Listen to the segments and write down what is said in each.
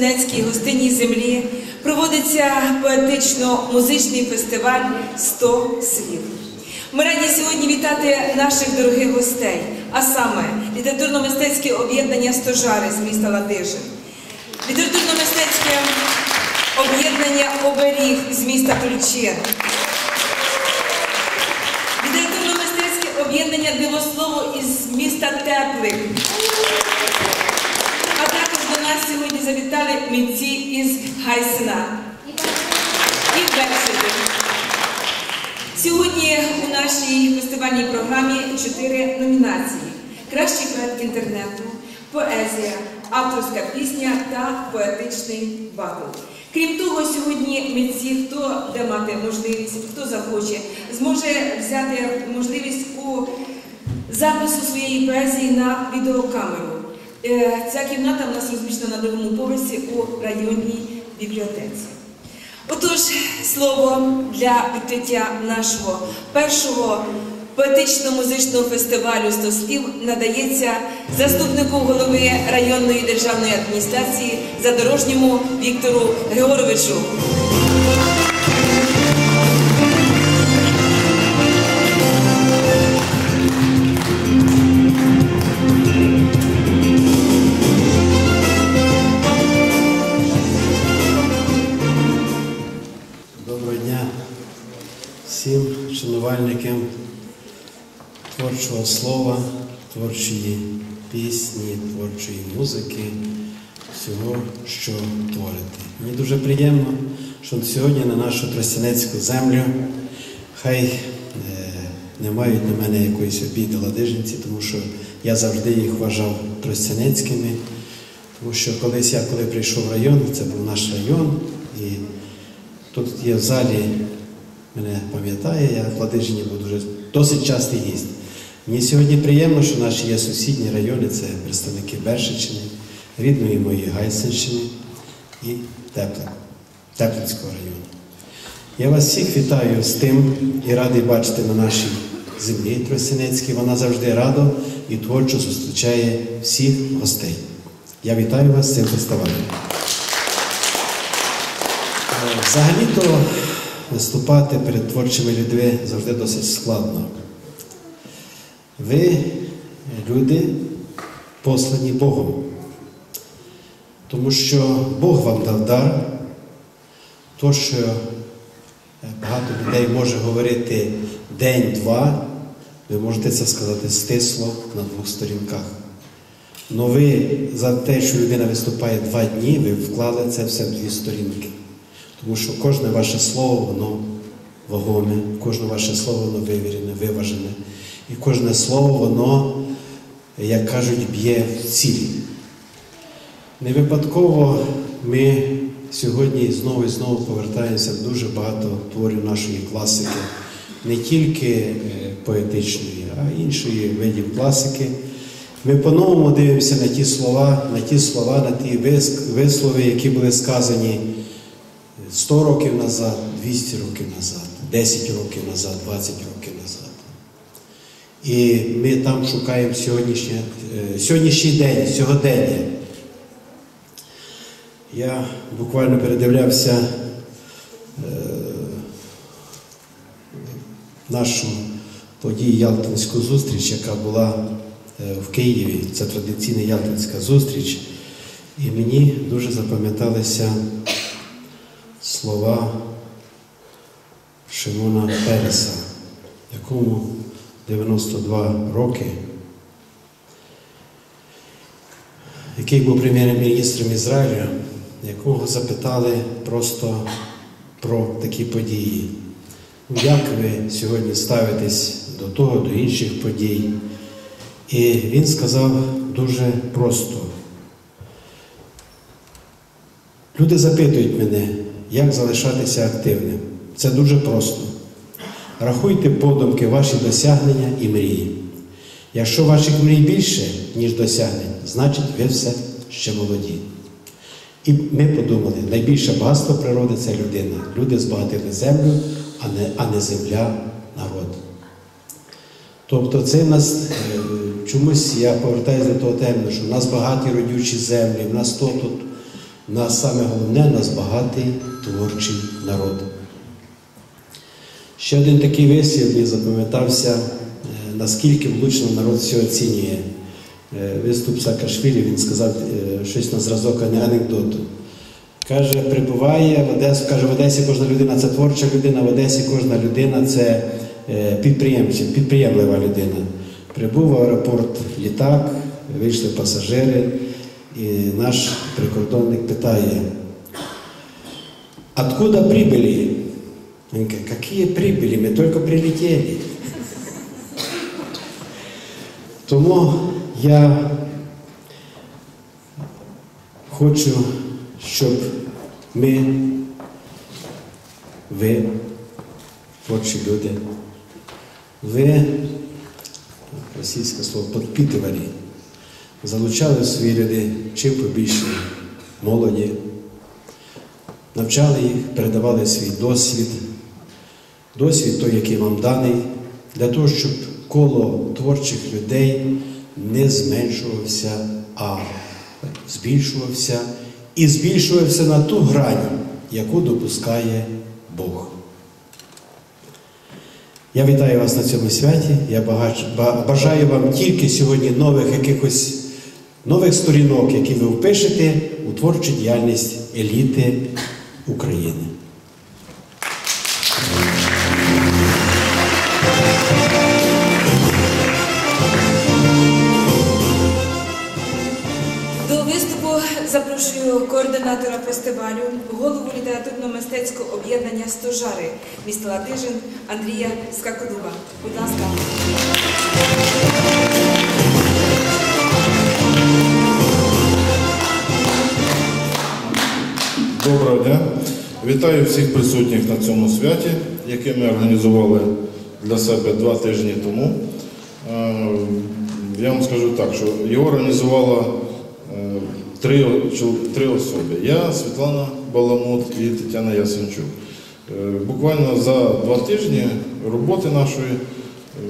на Тростянецькій гостинній землі проводиться поетично-музичний фестиваль «100 слів. Ми раді сьогодні вітати наших дорогих гостей, а саме літературно-мистецьке об'єднання «Стожари» з міста Ладижин, літературно-мистецьке об'єднання Оберіг з міста Тульчин, літературно-мистецьке об'єднання Дивослово із міста Теплик. Нас сьогодні завітали митці із Гайсена і Бексиди. Сьогодні у нашій фестивальній програмі чотири номінації: Кращий проект інтернету, поезія, авторська пісня та поетичний батл. Крім того, сьогодні митці, хто де мати можливість, хто захоче, зможе взяти можливість у запису своєї поезії на відеокамеру. Е, Ця кімната в нас розміщена на другому поверсі у районній бібліотеці. Отож, слово для відкриття нашого першого поетично-музичного фестивалю «100 слів надається заступнику голови районної державної адміністрації задорожньому Віктору Григоровичу. Творчого слова, творчої пісні, творчої музики, всього, що творите. Мені дуже приємно, що сьогодні на нашу тростянецьку землю хай е, не мають на мене якоїсь обіди ладижинці, тому що я завжди їх вважав тростянецькими. Тому що колись я, коли прийшов в район, це був наш район, і тут є в залі, мене пам'ятає, я в Ладижині був дуже досить частий гість. Мені сьогодні приємно, що наші є сусідні райони, це представники Бершичини, рідної моєї Гайсинщини і Тепла, Теплинського району. Я вас всіх вітаю з тим і радий бачити на нашій землі Тростянецькій. Вона завжди радо і творчо зустрічає всіх гостей. Я вітаю вас з цим фестивалем. Е, Взагалі-то виступати перед творчими людьми завжди досить складно. Ви люди послані Богом, тому що Бог вам дав дар, то, що е, багато людей може говорити день-два, ви можете це сказати стисло на двох сторінках. Но ви за те, що людина виступає два дні, ви вклали це все в дві сторінки. Тому що кожне ваше слово, воно вагоме, кожне ваше слово воно вивірене, виважене. І кожне слово, воно, як кажуть, б'є в ціль. Не випадково ми сьогодні знову і знову повертаємося в дуже багато творів нашої класики, не тільки е, поетичної, а іншої видів класики. Ми по-новому дивимося на ті слова, на ті слова, на ті вислови, які були сказані 100 років назад, 200 років назад, 10 років назад, 20 років назад. І ми там шукаємо сьогоднішнє, е, сьогоднішній день, сьогодення. Я буквально передивлявся е, нашу подію Ялтинську зустріч, яка була е, в Києві. Це традиційна Ялтинська зустріч. І мені дуже запам'яталися слова Шимона Переса, якому 92 роки, який був прем'єр-міністром Ізраїля, якого запитали просто про такі події. Як ви сьогодні ставитесь до того, до інших подій? І він сказав дуже просто. Люди запитують мене, як залишатися активним. Це дуже просто. Рахуйте подумки ваші досягнення і мрії. Якщо ваших мрій більше, ніж досягнень, значить ви все ще молоді. І ми подумали, найбільше багатство природи це людина. Люди збагатили землю, а не, а не земля народ. Тобто це в нас е, чомусь я повертаюся до того терміну, що в нас багаті родючі землі, в нас то тут, в нас саме головне, в нас багатий творчий народ. Ще один такий вислів мені запам'ятався, е, наскільки влучно народ все оцінює. Е, Виступ Саакашвілі, він сказав е, щось на зразок анекдоту. Каже, прибуває в Одесу, каже, в Одесі кожна людина це творча людина, в Одесі кожна людина це підприємці, підприємлива людина. Прибув в аеропорт літак, вийшли пасажири, і наш прикордонник питає, откуда прибыли? Он говорит, какие прибыли? Мы только прилетели. Тому я хочу, щоб ми, ви, творчі люди, ви, російське слово, підпитували, залучали свої ряди чим побільше молоді, навчали їх, передавали свій досвід, досвід той, який вам даний, для того, щоб коло творчих людей не зменшувався, а збільшувався і збільшувався на ту грань, яку допускає Бог. Я вітаю вас на цьому святі. Я бажаю вам тільки сьогодні нових якихось нових сторінок, які ви впишете у творчу діяльність еліти України. Координатора фестивалю, голову літературно-мистецького об'єднання Стожари міста Ладижин Андрія Скакодуба. Будь ласка. Доброго дня. Вітаю всіх присутніх на цьому святі, яке ми організували для себе два тижні тому. Е, Я вам скажу так, що його організувало е, три, три особи. Я, Світлана Баламут і Тетяна Ясенчук. Е, Буквально за два тижні роботи нашої е,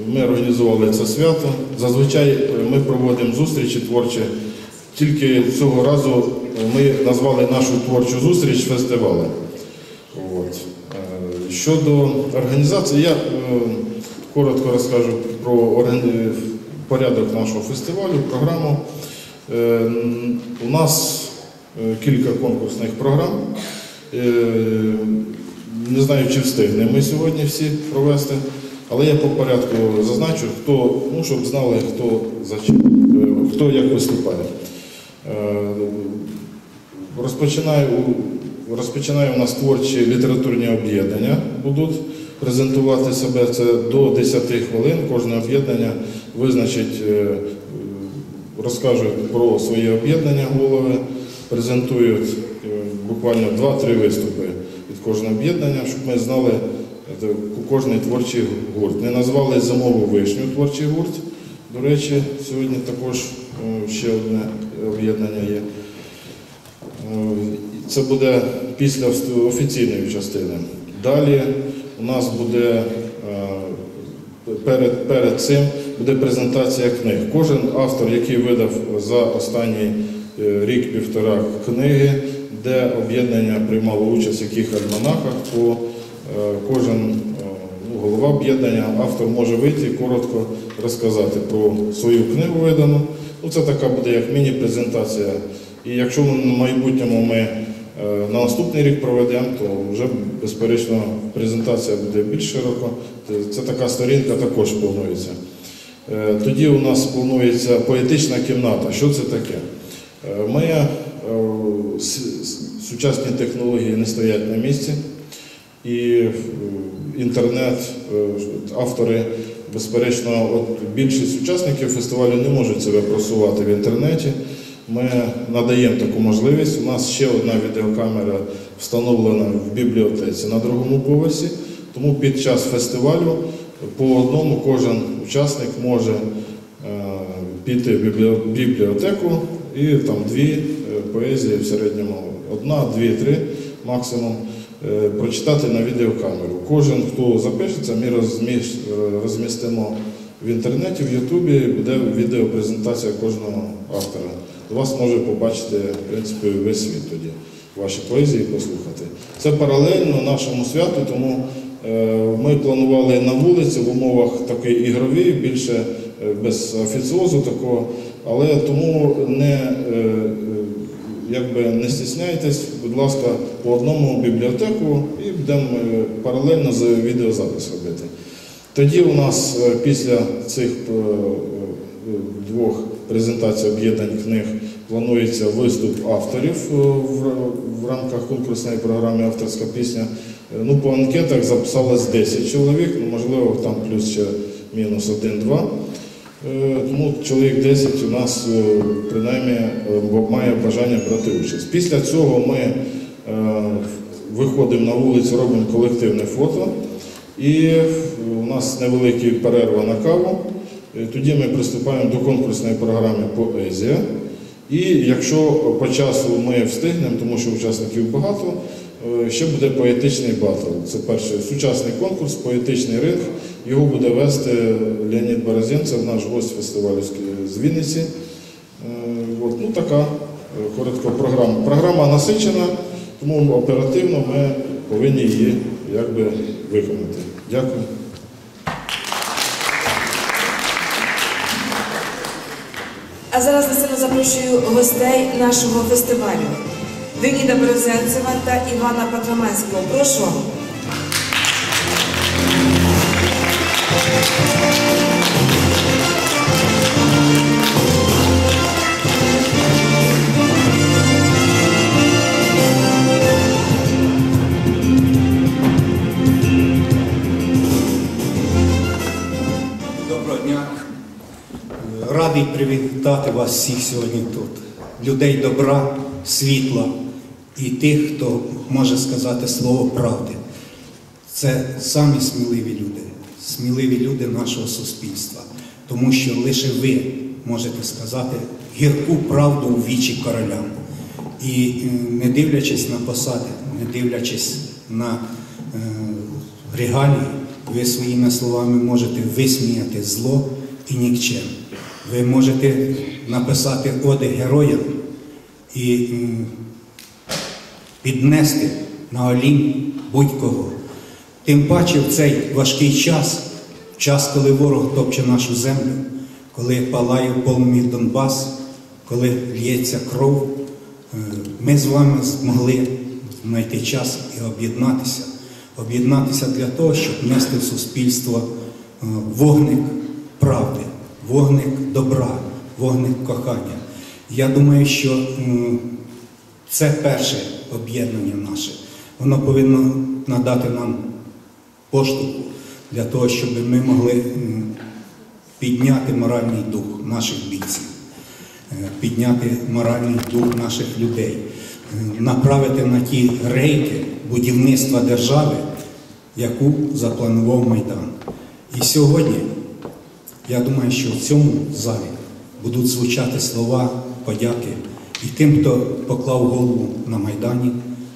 ми організували це свято. Зазвичай е, ми проводимо зустрічі творчі. Тільки цього разу ми назвали нашу творчу зустріч фестивалем. От. Щодо організації, я коротко розкажу про порядок нашого фестивалю, програму. Е, м, У нас е, кілька конкурсних програм. Е, Не знаю, чи встигнемо ми сьогодні всі провести, але я по порядку зазначу, хто, ну, щоб знали, хто, е, хто як виступає. Розпочинаю, розпочинаю у нас творчі літературні об'єднання будуть презентувати себе. Це до 10 хвилин. Кожне об'єднання визначить, розкажуть про своє об'єднання голови, презентують е, буквально 2-3 виступи від кожного об'єднання, щоб ми знали е, кожний творчий гурт. Не назвали зимову вишню творчий гурт. До речі, сьогодні також е, ще одне об'єднання є. Це буде після офіційної частини. Далі у нас буде перед, перед цим буде презентація книг. Кожен автор, який видав за останній е, рік-півтора книги, де об'єднання приймало участь в яких альманахах, то е, кожен е, ну, голова об'єднання, автор може вийти і коротко розказати про свою книгу видану. Ну, це така буде як міні-презентація. І якщо в майбутньому ми на наступний рік проведемо, то вже безперечно презентація буде більш широко. Це- така сторінка також планується. Е, Тоді у нас планується поетична кімната. Що це таке? Е, Ми е, сучасні технології не стоять на місці. І інтернет, автори, безперечно, от більшість учасників фестивалю не можуть себе просувати в інтернеті. Ми надаємо таку можливість. У нас ще одна відеокамера встановлена в бібліотеці на другому поверсі. Тому під час фестивалю по одному кожен учасник може е, піти в бібліотеку і там дві е, поезії в середньому, одна, дві, три максимум, е, прочитати на відеокамеру. Кожен, хто запишеться, ми розмістимо в інтернеті, в Ютубі буде відеопрезентація кожного автора. Вас може побачити, в принципі, весь світ тоді, ваші поезії послухати. Це паралельно нашому святу, тому е, ми планували на вулиці в умовах такої ігрові, більше е, без офіціозу такого, але тому не, е, якби не стісняйтесь, будь ласка, по одному бібліотеку і будемо паралельно з відеозапис робити. Тоді у нас після цих двох презентацій об'єднань книг планується виступ авторів е, в рамках конкурсної програми Авторська пісня. Е, Ну, по анкетах записалось 10 чоловік, ну, можливо, там плюс ще мінус 1-2. Е, Тому чоловік 10 у нас принаймні має бажання брати участь. Після цього ми виходимо на вулицю, робимо колективне фото. І у нас невелика перерва на каву. Е, Тоді ми приступаємо до конкурсної програми Поезія. І якщо по часу ми встигнемо, тому що учасників багато, е, ще буде поетичний батл. Це перший сучасний конкурс, поетичний ринг. Його буде вести Леонід Борозенцев, наш гость фестивалю з- Вінниці. Е, От, ну, така коротка програма. Програма насичена, тому оперативно ми повинні її якби виконати. Дякую. А зараз на сцену запрошую гостей нашого фестивалю Деніда Березенцева та Івана Патраманського. Прошу. Радий привітати вас всіх сьогодні тут. Людей добра, світла і тих, хто може сказати слово правди. Це самі сміливі люди, сміливі люди нашого суспільства, тому що лише ви можете сказати гірку правду у вічі королям. І е, не дивлячись на посади, не дивлячись на е, регалії, ви своїми словами можете висміяти зло і нікчем. Ви можете написати оди героям і піднести на олінь будь-кого. Тим паче в цей важкий час, час, коли ворог топче нашу землю, коли палає полум'я Донбас, коли лється кров, е, ми з вами змогли знайти час і об'єднатися. Об'єднатися для того, щоб нести в суспільство е, вогник правди, вогник добра, вогник кохання. Я думаю, що це перше об'єднання наше. Воно повинно надати нам поштовху для того, щоб ми могли підняти моральний дух наших бійців, е, підняти моральний дух наших людей, е, направити на ті рейки будівництва держави, яку запланував Майдан. І сьогодні я думаю, що в цьому залі будуть звучати слова подяки і тим, хто поклав голову на Майдані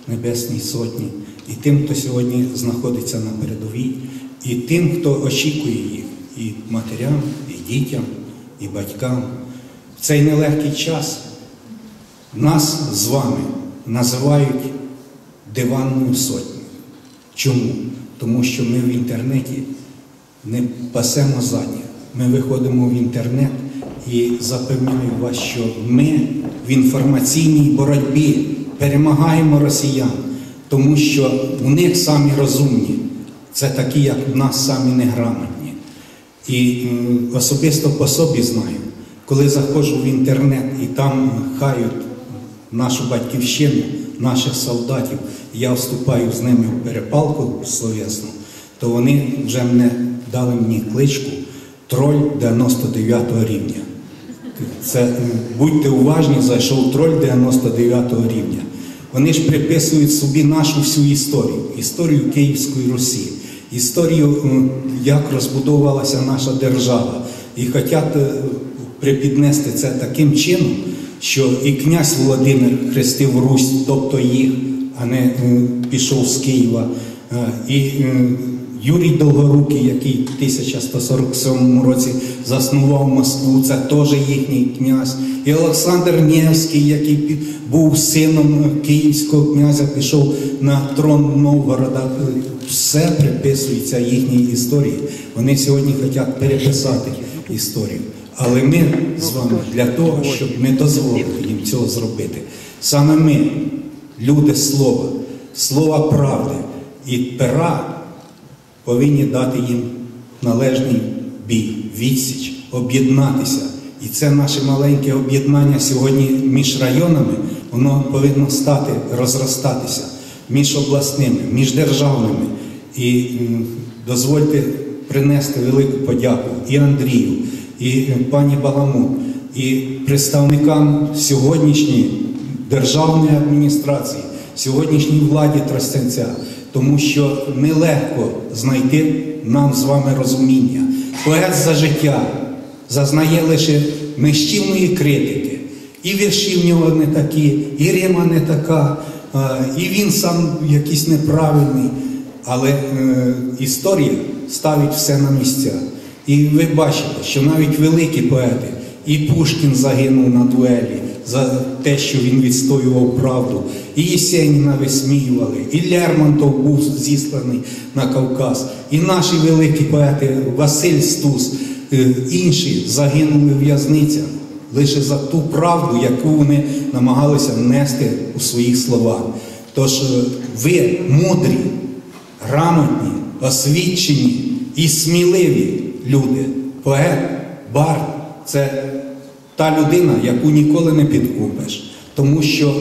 Небесній Сотні, і тим, хто сьогодні знаходиться на передовій, і тим, хто очікує їх, і матерям, і дітям, і батькам. В цей нелегкий час нас з вами називають диванною сотнею. Чому? Тому що ми в інтернеті не пасемо задніх. Ми виходимо в інтернет і запевняю вас, що ми в інформаційній боротьбі перемагаємо росіян, тому що у них самі розумні, це такі, як в нас самі неграмотні. І особисто по собі знаю, коли заходжу в інтернет і там хають нашу батьківщину, наших солдатів, я вступаю з ними в перепалку словесну, то вони вже мене дали мені кличку троль 99 рівня. Це будьте уважні, зайшов троль 99 го рівня. Вони ж приписують собі нашу всю історію, історію Київської Русі, історію, як розбудовувалася наша держава, і хочуть е, припіднести це таким чином, що і князь Володимир хрестив Русь, тобто їх, а не пішов з Києва. Е, І Юрій Долгорукий, який в 1147 році заснував Москву, це теж їхній князь. І Олександр Невський, який був сином київського князя, пішов на трон Новгорода. Все приписується їхній історії. Вони сьогодні хочуть переписати історію. Але ми з вами для того, щоб ми дозволили їм цього зробити. Саме ми, люди слова, слова правди і пера повинні дати їм належний бій, відсіч, об'єднатися. І це наше маленьке об'єднання сьогодні між районами, воно повинно стати, розростатися між обласними, між державними. І дозвольте принести велику подяку і Андрію, і пані Баламут, і представникам сьогоднішньої державної адміністрації, сьогоднішній владі Тростянця, тому що нелегко знайти нам з вами розуміння. Поет за життя зазнає лише нищівної критики. І вірші в нього не такі, і Рима не така, і він сам якийсь неправильний. Але е, історія ставить все на місця. І ви бачите, що навіть великі поети, і Пушкін загинув на дуелі за те, що він відстоював правду, і Єсеніна висміювали, і Лермонтов був зісланий на Кавказ, і наші великі поети Василь Стус, е, інші загинули в в'язницях лише за ту правду, яку вони намагалися нести у своїх словах. Тож е, ви мудрі, грамотні, освічені і сміливі люди. Поет, бар це та людина, яку ніколи не підкупиш. Тому що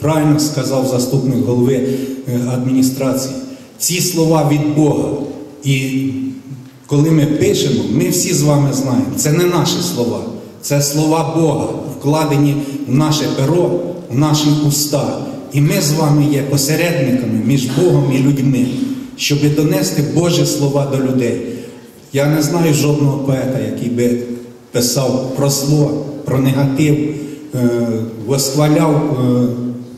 правильно сказав заступник голови е, адміністрації, ці слова від Бога. І коли ми пишемо, ми всі з вами знаємо, це не наші слова, це слова Бога, вкладені в наше перо, в наші уста. І ми з вами є посередниками між Богом і людьми, щоб донести Божі слова до людей. Я не знаю жодного поета, який би писав про зло, про негатив, е, восхваляв е,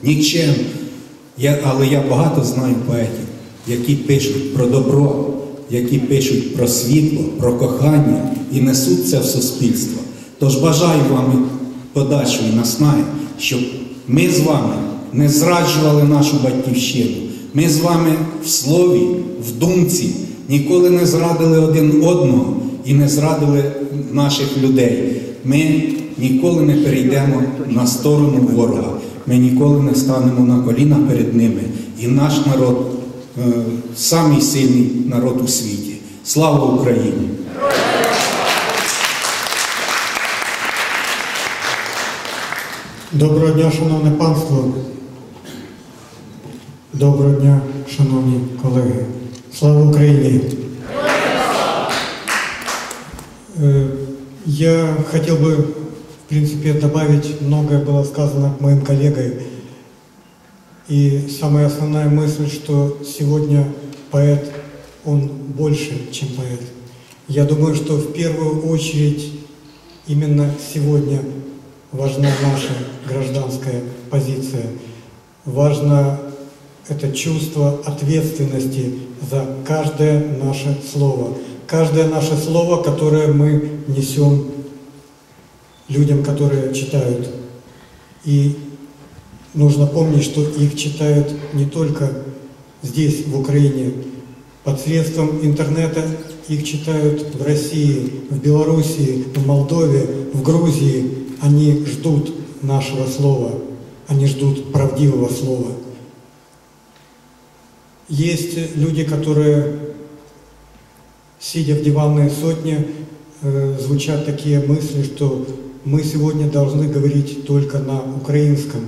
нічим. Але я багато знаю поетів, які пишуть про добро, які пишуть про світло, про кохання і несуть це в суспільство. Тож бажаю вам подальшої наснаги, щоб ми з вами не зраджували нашу батьківщину. Ми з вами в слові, в думці ніколи не зрадили один одного і не зрадили наших людей. Ми ніколи не перейдемо на сторону ворога. Ми ніколи не станемо на коліна перед ними. І наш народ е, самий сильний народ у світі. Слава Україні! Доброго дня, шановне панство. Доброго дня, шановні колеги. Слава Україні! Э, Я хотел бы, в принципе, добавить, многое было сказано моим коллегой. И самая основная мысль, что сегодня поэт, он больше, чем поэт. Я думаю, что в первую очередь именно сегодня важна наша гражданская позиция. Важно это чувство ответственности за каждое наше слово. Каждое наше слово, которое мы несем людям, которые читают. И нужно помнить, что их читают не только здесь, в Украине, посредством интернета их читают в России, в Белоруссии, в Молдове, в Грузии. Они ждут нашего слова, они ждут правдивого слова. Есть люди, которые, сидя в диванной сотне, э, звучат такие мысли, что мы сегодня должны говорить только на украинском.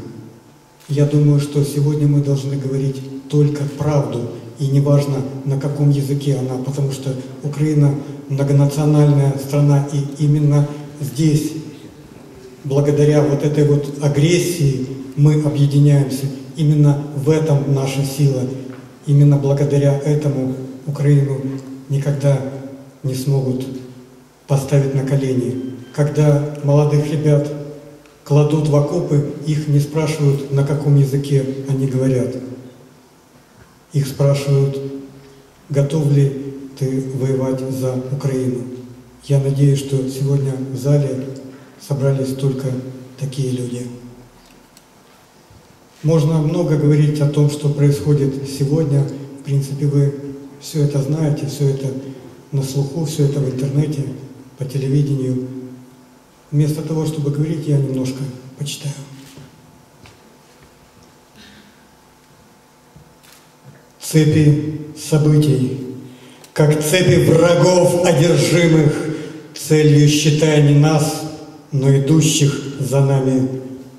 Я думаю, что сегодня мы должны говорить только правду, и неважно на каком языке она, потому что Украина многонациональная страна, и именно здесь, благодаря вот этой вот агрессии, мы объединяемся. Именно в этом наша сила. Именно благодаря этому Украину никогда не смогут поставить на колени. Когда молодых ребят кладут в окопы, их не спрашивают, на каком языке они говорят. Их спрашивают, готов ли ты воевать за Украину. Я надеюсь, что сегодня в зале собрались только такие люди. Можно много говорить о том, что происходит сегодня. В принципе, вы все это знаете, все это на слуху, все это в интернете, по телевидению. Вместо того, чтобы говорить, я немножко почитаю. Цепи событий, как цепи врагов одержимых, целью считая не нас, но идущих за нами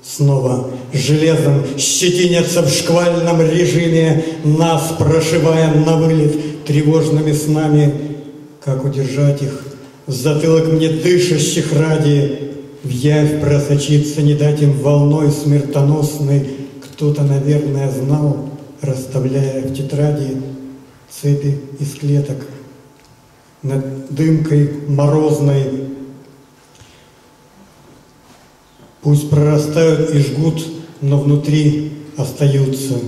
снова железом щетинятся в шквальном режиме, нас прошивая на вылет тревожными снами, как удержать их? В затылок мне дышащих ради, в явь просочиться, не дать им волной смертоносной, кто-то, наверное, знал, расставляя в тетради цепи из клеток над дымкой морозной. Пусть прорастают и жгут, но внутри остаются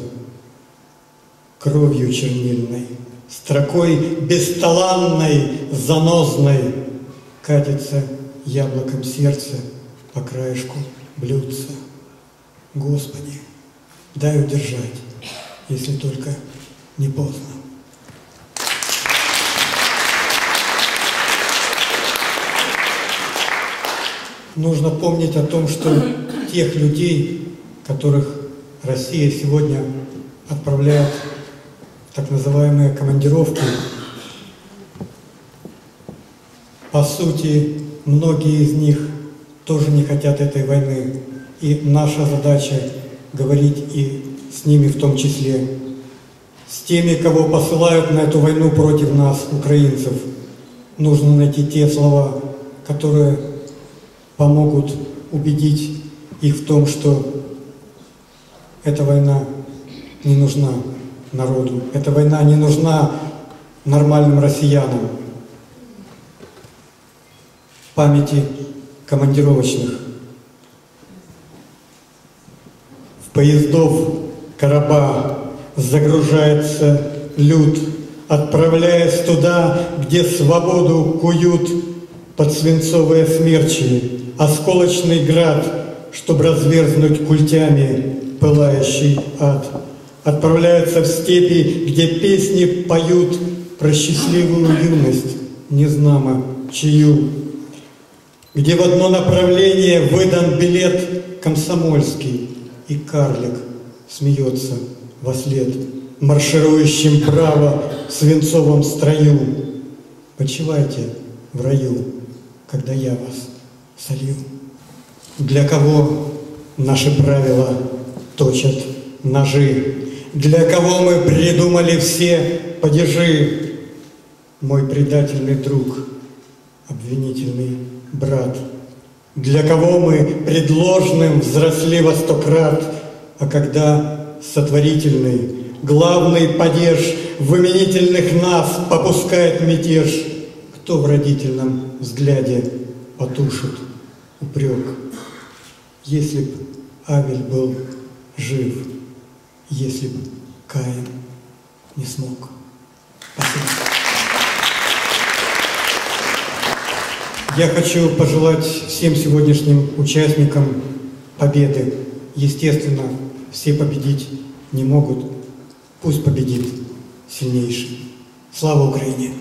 кровью чернильной, строкой бесталанной, занозной, катится яблоком сердце по краешку блюдца. Господи, дай удержать, если только не поздно. Нужно помнить о том, что тех людей, которых Россия сегодня отправляет в так называемые командировки, по сути, многие из них тоже не хотят этой войны. И наша задача говорить и с ними в том числе, с теми, кого посылают на эту войну против нас, украинцев. Нужно найти те слова, которые помогут убедить их в том, что эта война не нужна народу, эта война не нужна нормальным россиянам. Памяти командировочных. В поездов короба загружается люд, отправляясь туда, где свободу куют под свинцовые смерчи, осколочный град, чтобы разверзнуть культями пылающий ад. Отправляются в степи, где песни поют про счастливую юность, незнамо чью, где в одно направление выдан билет комсомольский, и карлик смеется во след, марширующим право в свинцовом строю. Почивайте в раю, когда я вас солью. Для кого наши правила точат ножи? Для кого мы придумали все падежи? Мой предательный друг, обвинительный брат. Для кого мы предложным взросли во сто крат, а когда сотворительный, главный падеж выменительных нас попускает мятеж, кто в родительном взгляде потушит упрек? Если б Авель был жив, если бы Каин не смог. Спасибо. Я хочу пожелать всем сегодняшним участникам победы. Естественно, все победить не могут. Пусть победит сильнейший. Слава Украине!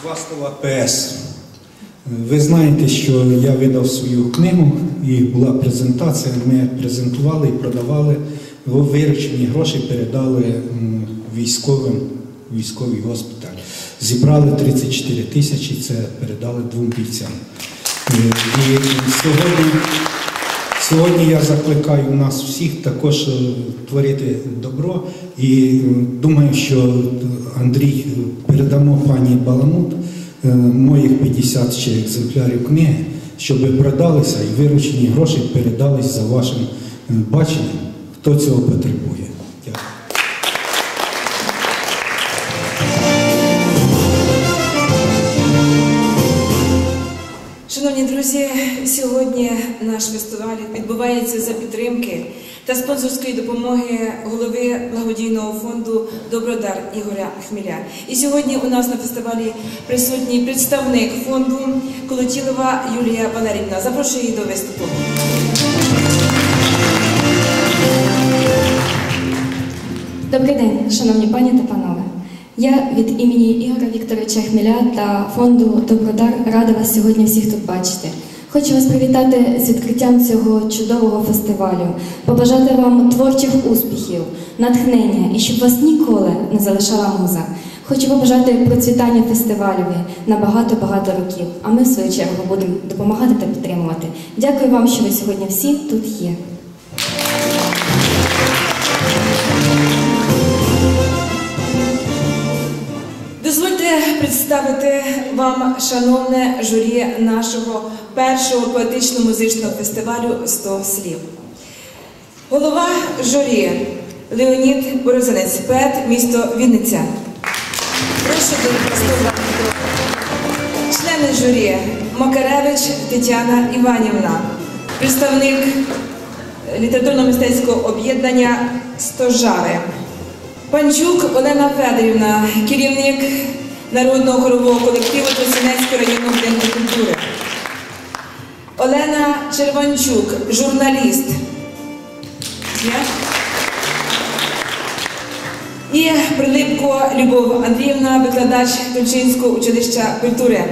Два слова ПС. Ви знаєте, що я видав свою книгу і була презентація. Ми презентували і продавали виручені гроші, передали військовим військовий госпіталь. Зібрали 34 тисячі, це передали двом бійцям. Е, І сьогодні, сьогодні я закликаю нас всіх також е, творити добро. І думаю, що Андрій е, передамо пані Баламут моїх 50 ще екземплярів книги, щоб продалися і виручені гроші передались за вашим е, баченням, хто цього потребує. Шановні друзі, сьогодні наш фестиваль відбувається за підтримки та спонсорської допомоги голови благодійного фонду Добродар Ігоря Хміля. І сьогодні у нас на фестивалі присутній представник фонду Колотілова Юлія Валерівна. Запрошую її до виступу. Добрий день, шановні пані та панове. Я від імені Ігоря Вікторовича Хмеля та фонду Добродар рада вас сьогодні всіх тут бачити. Хочу вас привітати з відкриттям цього чудового фестивалю, побажати вам творчих успіхів, натхнення і щоб вас ніколи не залишала муза. Хочу побажати процвітання фестивалю на багато-багато років, а ми в свою чергу будемо допомагати та підтримувати. Дякую вам, що ви сьогодні всі тут є. Представити вам шановне журі нашого першого поетично-музичного фестивалю «100 слів. Голова журі Леонід Борозанець, поет місто Вінниця. Прошу до простого Члени журі Макаревич Тетяна Іванівна, представник літературно-мистецького об'єднання Стожари. Панчук Олена Федорівна, керівник народного хорового колективу Тростянецького районного будинку культури. Олена Черванчук, журналіст. І Прилипко Любов Андріївна, викладач Тульчинського училища культури.